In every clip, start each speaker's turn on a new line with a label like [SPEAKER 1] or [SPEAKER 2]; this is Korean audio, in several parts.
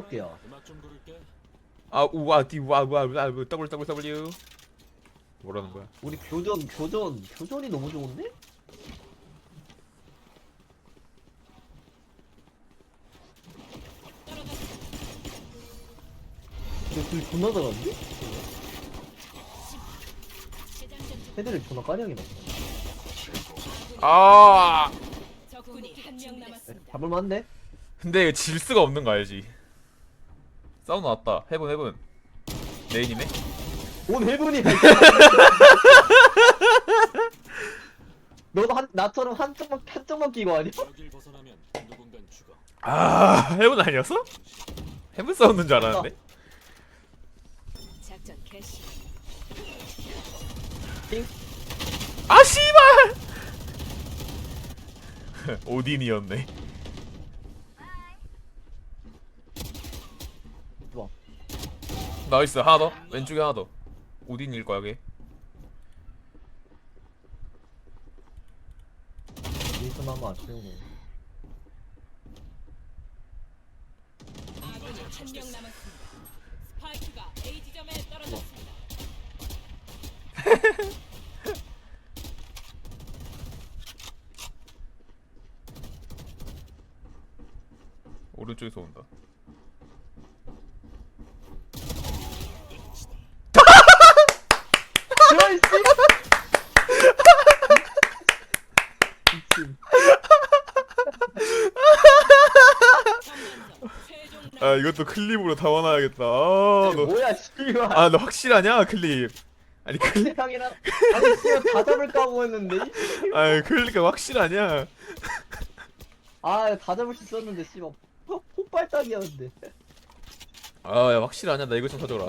[SPEAKER 1] 고를게.
[SPEAKER 2] 아 우와 디 우와 우와 우와 W W W 뭐라는 거야?
[SPEAKER 3] 우리 교전 교전 교전이 너무 좋은데? 너둘 존나 잘하는데? 헤드를 존나 까리하게 넣었어
[SPEAKER 2] 아
[SPEAKER 4] 적군이 한 명 남았습니다.
[SPEAKER 3] 잡을만한데?
[SPEAKER 2] 근데 이거 질 수가 없는 거 알지? 사운드 왔다 해븐 해븐 메인이네
[SPEAKER 3] 뭔 해븐이야 너도 한 나처럼 한쪽만 한쪽만 끼고 아니야?
[SPEAKER 1] 여길 벗어나면 누군간 죽어.
[SPEAKER 2] 아 해븐 아니었어? 해븐 사운드인 줄 알았는데
[SPEAKER 4] 작전 개시.
[SPEAKER 2] 아 씨발 오딘이었네
[SPEAKER 3] 좋아.
[SPEAKER 2] 나이스 하나 더 왼쪽에 하나 더 오딘일 거야 걔
[SPEAKER 3] 윈슨 한번 안 채우고
[SPEAKER 4] 아군이 한명 남았습니다. 스파이크가 A 지점에 떨어졌습니다.
[SPEAKER 2] 오른쪽에서 온다
[SPEAKER 3] 야이씨 미친
[SPEAKER 4] 전반전 최종
[SPEAKER 2] 아 이것도 클립으로 담아놔야겠다. 아 너
[SPEAKER 3] 뭐야 씨발.
[SPEAKER 2] 아, 너 확실하냐 클립? 아니 클
[SPEAKER 3] 세상이나 아니 씨발 다 잡을 까고 했는데
[SPEAKER 2] 아 클립가 확실하냐?
[SPEAKER 3] 아다 잡을 수 있었는데 씨발. 포- 폭발딱이었는데.
[SPEAKER 2] 아 야 확실하냐? 나 이거 좀 사줘라.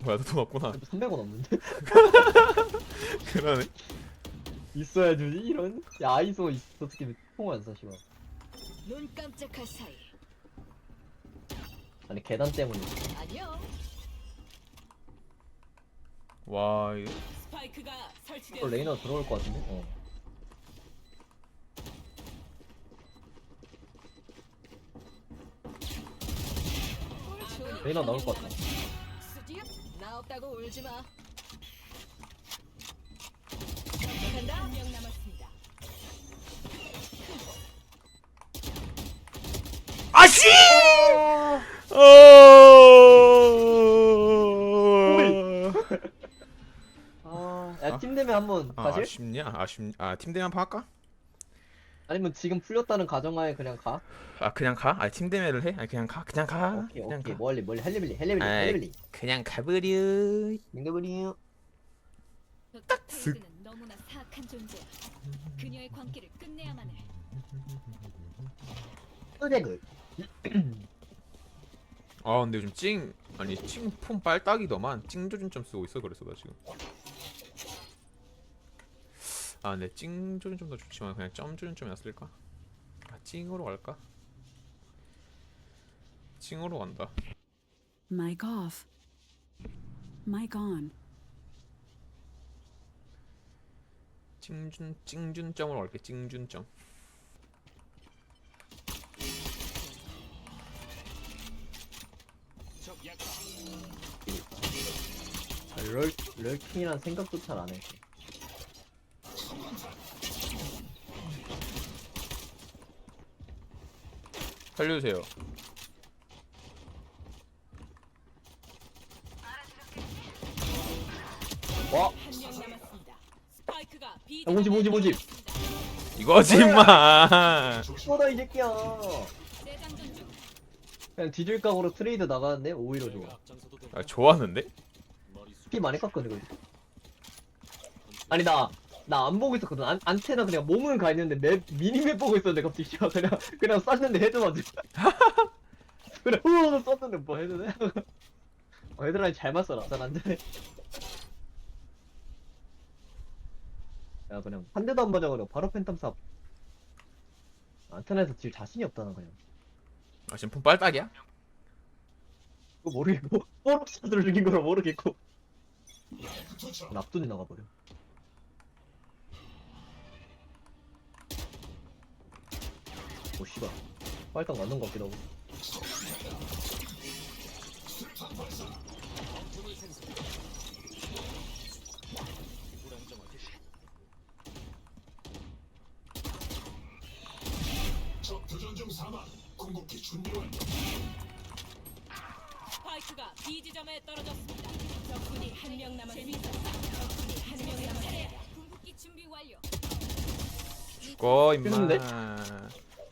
[SPEAKER 2] 뭐야 너도 맞구나.
[SPEAKER 3] 300원 없는데?
[SPEAKER 2] 그러네.
[SPEAKER 3] 있어야 주지 이런. 야 아이소 있어 어떻게 통을 안 사, 씨발
[SPEAKER 4] 눈 깜짝할 사이.
[SPEAKER 3] 아니 계단 때문에
[SPEAKER 4] 아니요.
[SPEAKER 2] 와 이거
[SPEAKER 4] 스파이크가
[SPEAKER 3] 또
[SPEAKER 4] 설치되었습니다.
[SPEAKER 3] 레이나 들어올 것 같은데
[SPEAKER 4] 어한
[SPEAKER 3] 나올 명것 같아.
[SPEAKER 4] 나 없다고 울지 마. 간다. 한명 남았습니다.
[SPEAKER 2] 아 씨 어
[SPEAKER 3] 아 야 팀 되면 한번
[SPEAKER 2] 아,
[SPEAKER 3] 가실?
[SPEAKER 2] 아쉽냐 아쉽 아팀 대면 한번 할까
[SPEAKER 3] 아니면 지금 풀렸다는 가정하에 그냥 가?
[SPEAKER 2] 아 그냥 가? 아 팀 대면을 해? 아 그냥 가 그냥 가
[SPEAKER 3] 오케이
[SPEAKER 2] 그냥
[SPEAKER 3] 오케이
[SPEAKER 2] 가
[SPEAKER 3] 멀리 멀리 헬리밀리 헬리밀리
[SPEAKER 2] 아이.
[SPEAKER 3] 헬리밀리
[SPEAKER 2] 그냥 가버려
[SPEAKER 3] 밍더블리
[SPEAKER 4] 테이스는 너무나 사악한 존재야. 그녀의 광기를 끝내야만 해.
[SPEAKER 3] 쓰레그
[SPEAKER 2] 아 근데 요즘 찡 아니 찡폰 빨딱이더만 찡 조준점 쓰고 있어 그래서 나 지금 아 근데 찡 조준점도 좋지만 그냥 점 조준점이 낫을까? 아 찡으로 갈까? 찡으로 간다
[SPEAKER 5] Mic off. Mic on.
[SPEAKER 2] 찡준 찡준점으로 갈게 찡준점
[SPEAKER 3] 럴 럴킹이란 생각도 잘 안 해.
[SPEAKER 2] 살려주세요
[SPEAKER 3] 와
[SPEAKER 4] 한명 남았습니다. 스파이크가 B
[SPEAKER 3] 야, 오지, 오지, 오지.
[SPEAKER 2] 이거지 임마
[SPEAKER 3] 쏘다 이 새끼야.
[SPEAKER 4] 재장전 중.
[SPEAKER 3] 그냥 뒤질 각오로 트레이드 나가는데 오히려 좋아.
[SPEAKER 2] 아 좋았는데?
[SPEAKER 3] 피 많이 깎거든 이거. 아니 나 나 안 보고 있었거든. 안, 안테나 그냥 몸은 가 있는데 맵 미니맵 보고 있었는데 갑자기 씨발 그냥 그냥 쐈는데 헤드 맞지. 그래 후루루 쐈는데 뭐 헤드네. 어, 헤드라인 잘 맞서라. 잘안 되네. 야 그냥 한 대도 안 맞아가지고 바로 팬텀 삽. 안테나에서 질 자신이 없다나 그냥.
[SPEAKER 2] 아 지금 폰 빨딱이야?
[SPEAKER 3] 그거 모르겠고 뽀록샷을 죽인 거라 모르겠고 납돈이 나가버려 오 씨발 활동 맞는 것 같기도 하고.
[SPEAKER 4] 스파이크가 B 지점에 떨어졌습니다. 적군이 한 명 남았습니다. 적군이 한 명 남았습니다. 궁극기 준비 완료.
[SPEAKER 2] 죽어 임마?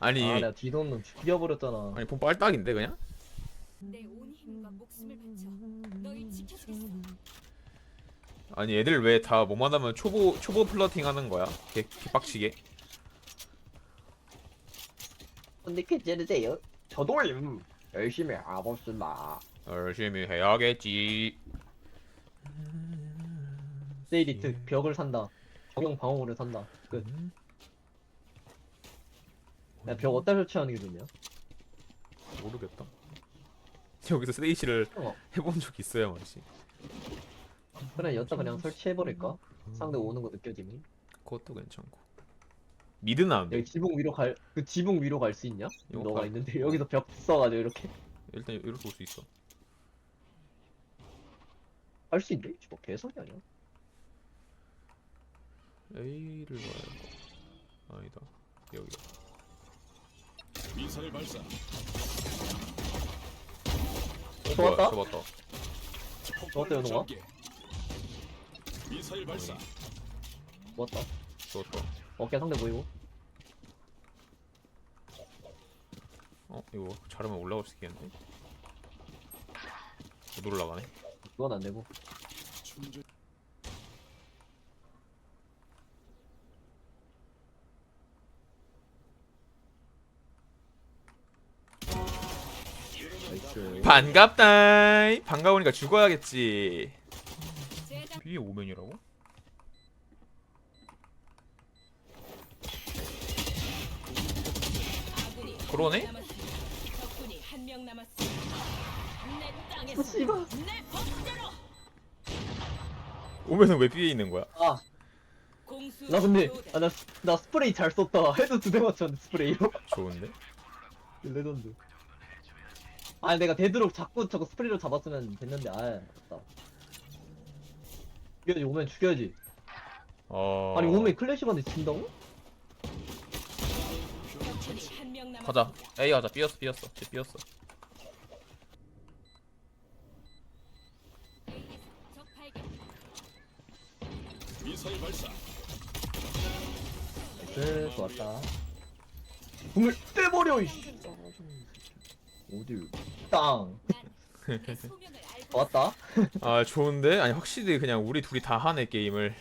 [SPEAKER 2] 아니
[SPEAKER 3] 아, 내가 뒤도는 죽여버렸잖아.
[SPEAKER 2] 아니 폰 빨딱인데 그냥?
[SPEAKER 4] 내 온 힘과 목숨을 바쳐 너희 지켜주겠어.
[SPEAKER 2] 아니 애들 왜 다 뭐만 하면 초보 초보 플러팅 하는 거야? 개, 개빡치게
[SPEAKER 3] 근데 괜찮으세요? 저도 임 열심히 하겠습니다.
[SPEAKER 2] 열심히 해야겠지
[SPEAKER 3] 세이리트 벽을 산다. 적용 방어구를 산다. 끝. 야, 벽 어디다 설치하는 게 좋냐?
[SPEAKER 2] 모르겠다 여기서 스테이시를
[SPEAKER 3] 어.
[SPEAKER 2] 해본 적 있어야 말이지
[SPEAKER 3] 그냥 여기다 그냥 설치해버릴까? 상대 오는 거 느껴지니?
[SPEAKER 2] 그것도 괜찮고 돼.
[SPEAKER 3] 여기 지붕 위로 갈, 그 지붕 위로 갈 수 있냐?
[SPEAKER 2] 이거
[SPEAKER 3] 너가
[SPEAKER 2] 가-
[SPEAKER 3] 있는데 여기서 벽 써가지고 이렇게
[SPEAKER 2] 일단 이렇게 올 수 있어
[SPEAKER 3] 할 수 있네? 뭐 개소리 아니야?
[SPEAKER 2] A를 봐야 돼 아니다 여기
[SPEAKER 1] 미사일 발사
[SPEAKER 3] 좋았다?
[SPEAKER 2] 좋았다
[SPEAKER 3] 좋았다, 연호가?
[SPEAKER 1] 전개. 미사일 발사
[SPEAKER 3] 좋았다.
[SPEAKER 2] 좋았다
[SPEAKER 3] 어깨 상대 보이고.
[SPEAKER 2] 어 이거 잘하면 올라갈 수 있겠는데 못 올라가네
[SPEAKER 3] 그건 안 되고. 나이스.
[SPEAKER 2] 반갑다 반가우니까 죽어야겠지 위에 오면이라고? 그러네?
[SPEAKER 4] 한명 남았습니다. 적군이 한 명 남았습니다.
[SPEAKER 3] 씨발.
[SPEAKER 4] 법대로
[SPEAKER 2] 오면은 왜 B에 있는 거야?
[SPEAKER 3] 아, 나 근데. 아, 나, 스- 나 스프레이 잘 썼다. 헤드 두 대 맞췄는데, 스프레이로.
[SPEAKER 2] 좋은데?
[SPEAKER 3] 레전드. 아, 내가 되도록 자꾸 저거 스프레이로 잡았으면 됐는데, 아, 아깝다. 죽여야지, 오면 죽여야지.
[SPEAKER 2] 어...
[SPEAKER 3] 아니, 오면 진다고?
[SPEAKER 4] 한명 남았습니다.
[SPEAKER 2] 가자 A 가자 B였어 B였어 쟤 B였어
[SPEAKER 1] 미사일 발사
[SPEAKER 3] 네, 좋았다. 공을 떼버려, 이씨. 어딜. 땅. 좋았다.
[SPEAKER 2] 아 좋은데? 아니 확실히 그냥 우리 둘이 다 하네 게임을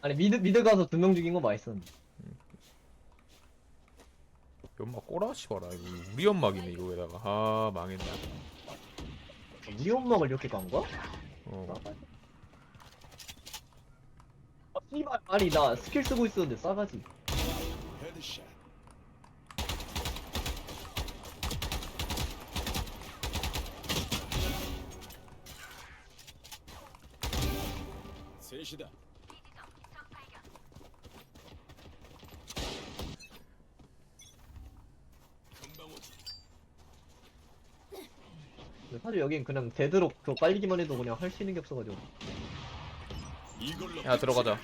[SPEAKER 3] 아니, 미드, 미드 가서 두 명 죽인 거 맛있었는데.
[SPEAKER 2] 연막 꼬라지 봐라 이거 우리 연막이네 이거에다가 아 망했네
[SPEAKER 3] 우리 엄마가 이렇게 간 거야?
[SPEAKER 2] 어
[SPEAKER 3] 아, 씨발. 아니, 나 스킬 쓰고 있었는데, 싸가지.
[SPEAKER 1] 셋이다 금방 오지
[SPEAKER 3] 사실 여긴 그냥 되도록 그거 빨리기만 해도 그냥 할 수 있는 게 없어가지고.
[SPEAKER 2] 야 들어가자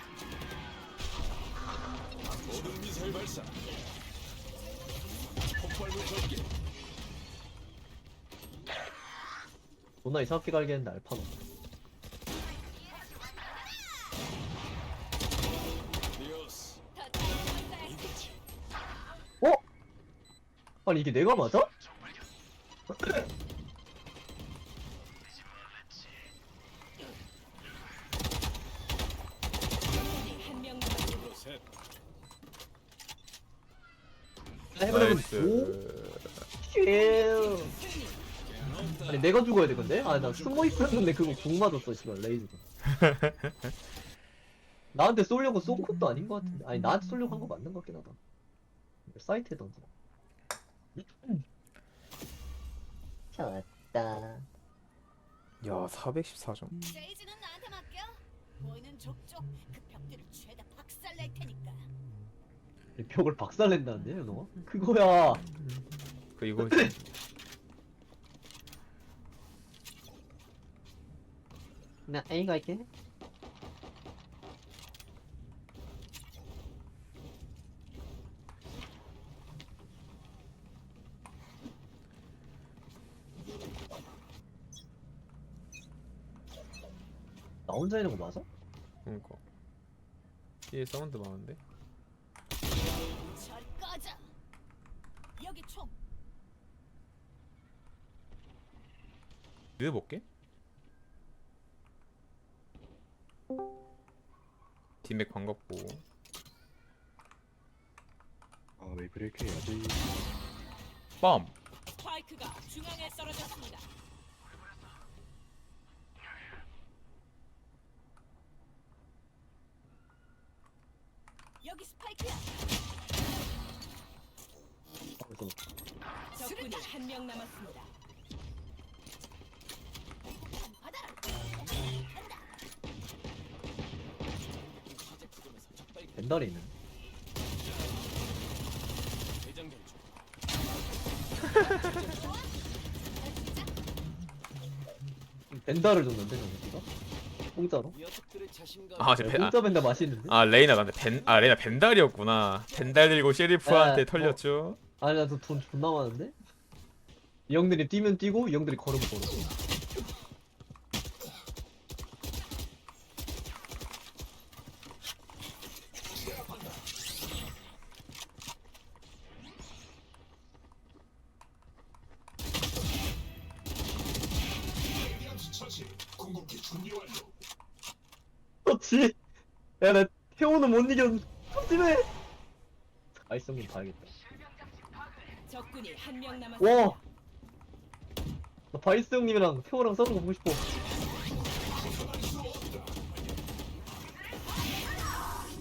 [SPEAKER 3] 존나 이상하게 갈겠는데 알파노. 어? 아니 이게 내가 맞아? 돼 근데? 아 나 숨어 있었는데 그거 궁 맞았어 씨발 레이즈가. 나한테 쏘려고 쏜 것도 아닌 것 같은데. 아니 나한테 쏘려고 한 거 맞는 것 같긴 하다. 사이트에 던져. 좋았다.
[SPEAKER 2] 야 414점
[SPEAKER 4] 레이즈는 나한테 맡겨. 보이는 족족 그 벽들을 죄다 박살낼 테니까.
[SPEAKER 3] 벽을 박살낸다는데 너가? 그거야.
[SPEAKER 2] 그 이거
[SPEAKER 3] 나 A 갈게. 나 혼자 있는 거 맞아?
[SPEAKER 2] 그니까 뒤에 사운드 많은데
[SPEAKER 4] 절 꺼져. 여기 총.
[SPEAKER 2] 미드 볼게 디맥 반갑고
[SPEAKER 6] 아 웨이브레이크 해야지
[SPEAKER 2] 빰
[SPEAKER 4] 스파이크가 중앙에 떨어졌습니다. 여기 스파이크야.
[SPEAKER 3] 그래서
[SPEAKER 4] 적군이 한 명 남았습니다.
[SPEAKER 3] 벤달이 있는. 벤달을 줬는데 저 새끼가? 공짜로?
[SPEAKER 2] 아, 벤, 아,
[SPEAKER 3] 공짜 벤달 맛있는데?
[SPEAKER 2] 아 레이나 근데 벤, 아 레이나 벤달이었구나 벤달 들고 셰리프한테
[SPEAKER 3] 에,
[SPEAKER 2] 털렸죠
[SPEAKER 3] 아니 나돈 존나 많은데? 이 형들이 뛰면 뛰고 이 형들이 걸으면 걸어 그렇지 야나 태호는 못 이겼 조심해 아이성님 봐야겠다
[SPEAKER 4] 적군이 한 명 남았습니다.
[SPEAKER 3] 와! 나 바이스 형님이랑 태호랑 싸우는 거 보고 싶어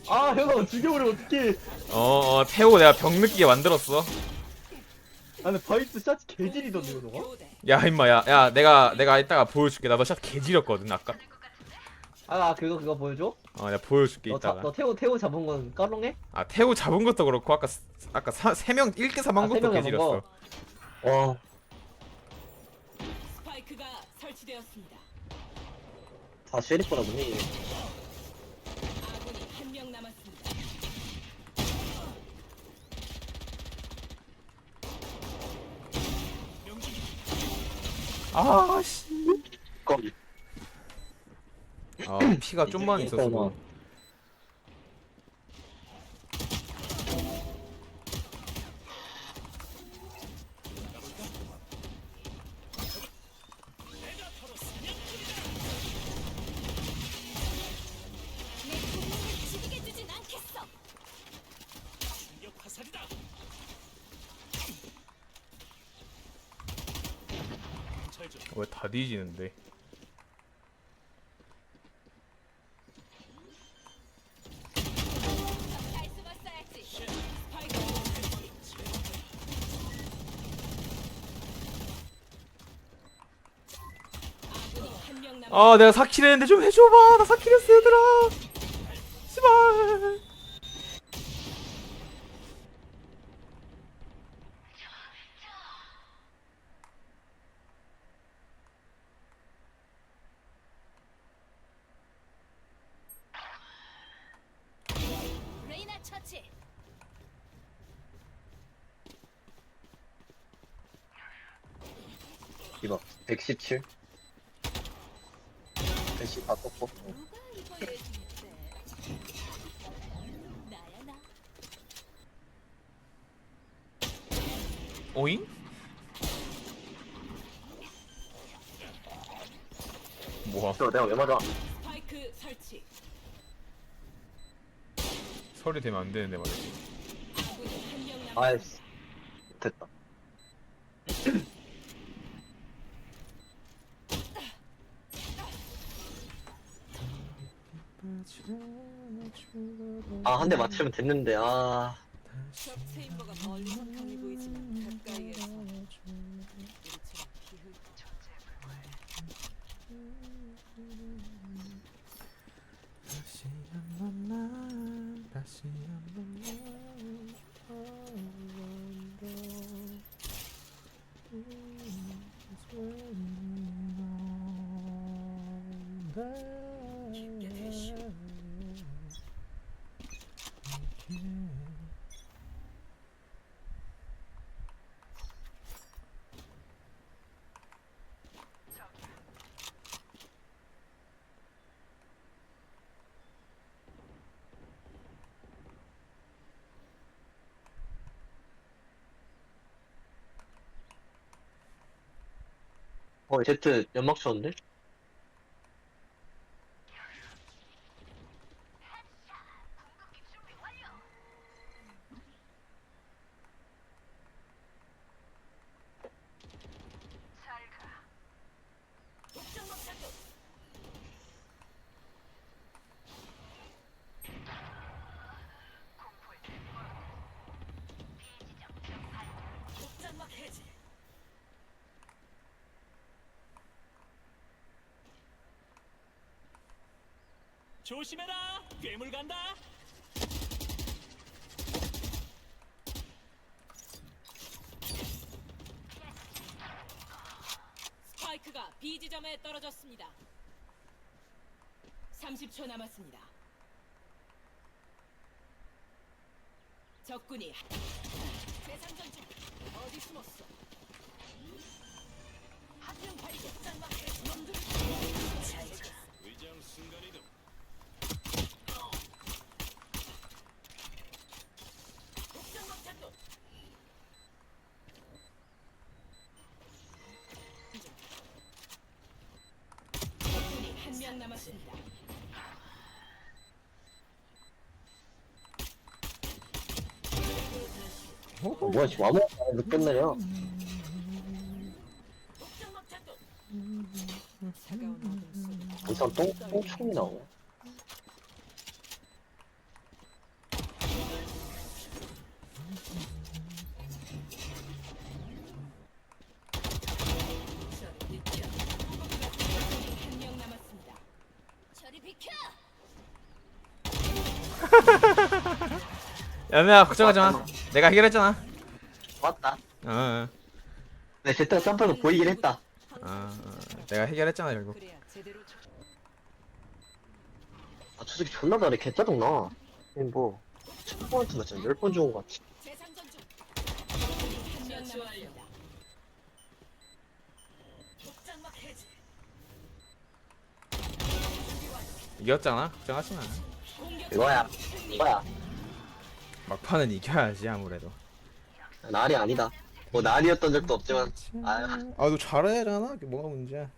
[SPEAKER 3] 아 형아 죽여버리면 어떡해
[SPEAKER 2] 어, 어 태호 내가 병 느끼게 만들었어
[SPEAKER 3] 아 근데 바이스 샷 개질이던데 이거 너가?
[SPEAKER 4] 교대.
[SPEAKER 2] 야 임마 야, 야 내가 내가 이따가 보여줄게 나너샷 개지렸거든 아까
[SPEAKER 3] 아 그거 그거 보여줘?
[SPEAKER 2] 어 내가 보여줄게
[SPEAKER 3] 너, 자,
[SPEAKER 2] 이따가
[SPEAKER 3] 너 태호 태호 잡은 건 까롱해?
[SPEAKER 2] 아 태호 잡은 것도 그렇고 아까 스- 아까 3명 1등 3한
[SPEAKER 3] 아, 세
[SPEAKER 2] 것도
[SPEAKER 3] 명 잡은
[SPEAKER 2] 개지렸어
[SPEAKER 3] 거? 와
[SPEAKER 4] 스파이크가 설치되었습니다.
[SPEAKER 3] 다 쉐리프라 보니
[SPEAKER 4] 아군이 한 명 남았습니다.
[SPEAKER 2] 아씨 아 피가 좀만 있었어. 왜 다 뒤지는데
[SPEAKER 4] 아
[SPEAKER 2] 내가 4킬 했는데 좀 해줘봐. 나 4킬 했어 얘들아. 씨발.
[SPEAKER 3] 이봐 117 110 바꿨고
[SPEAKER 4] 누가 이걸 내주는데? 나야 나.
[SPEAKER 2] 오잉? 뭐야
[SPEAKER 3] 저 내가 왜 맞아
[SPEAKER 4] 스파이크 설치.
[SPEAKER 2] 설이 되면 안 되는데 말이지.
[SPEAKER 3] 아이씨 됐다 아 한 대 맞추면 됐는데 아
[SPEAKER 4] 우리처럼 비흘
[SPEAKER 2] 다시 한번 나 다시 한번 나
[SPEAKER 7] 어 제트 연막 쳤는데?
[SPEAKER 1] 조심해라. 괴물 간다.
[SPEAKER 4] 스파이크가 B 지점에 떨어졌습니다. 30초 남았습니다. 적군이 재상전 중 어디 숨었어? 한명 발견. 놈들
[SPEAKER 1] 위장 순간 이동.
[SPEAKER 4] 독장막 작동. 적군이 한 명 남았습니다.
[SPEAKER 7] 어, 뭐야 지금 아무 못 끝내려 이상 똥, 똥충이 나오네
[SPEAKER 4] 한명 남았습니다. 저리 비켜!
[SPEAKER 2] 야매야 걱정하지 마. 내가 해결했잖아.
[SPEAKER 7] 맞다
[SPEAKER 2] 어, 어,
[SPEAKER 7] 근데 제트가 점프해서 보이긴 했다
[SPEAKER 2] 어, 어. 내가 해결했잖아 결국.
[SPEAKER 4] 그래야 제대로 쳐.
[SPEAKER 7] 아 저 새끼 존나 잘해 개 짜증나 뭐첫 번째나 진짜 열번 죽은 것 같아
[SPEAKER 4] 재상전 중. 한명 남았습니다. 독장막 해제.
[SPEAKER 2] 이겼잖아. 걱정하지 마.
[SPEAKER 4] 공격.
[SPEAKER 7] 이거야 이거야
[SPEAKER 2] 막판은 이겨야지 아무래도.
[SPEAKER 7] 날이 아니다 뭐 날이었던 적도 없지만 아유
[SPEAKER 2] 아너 잘하잖아. 뭐가 문제야?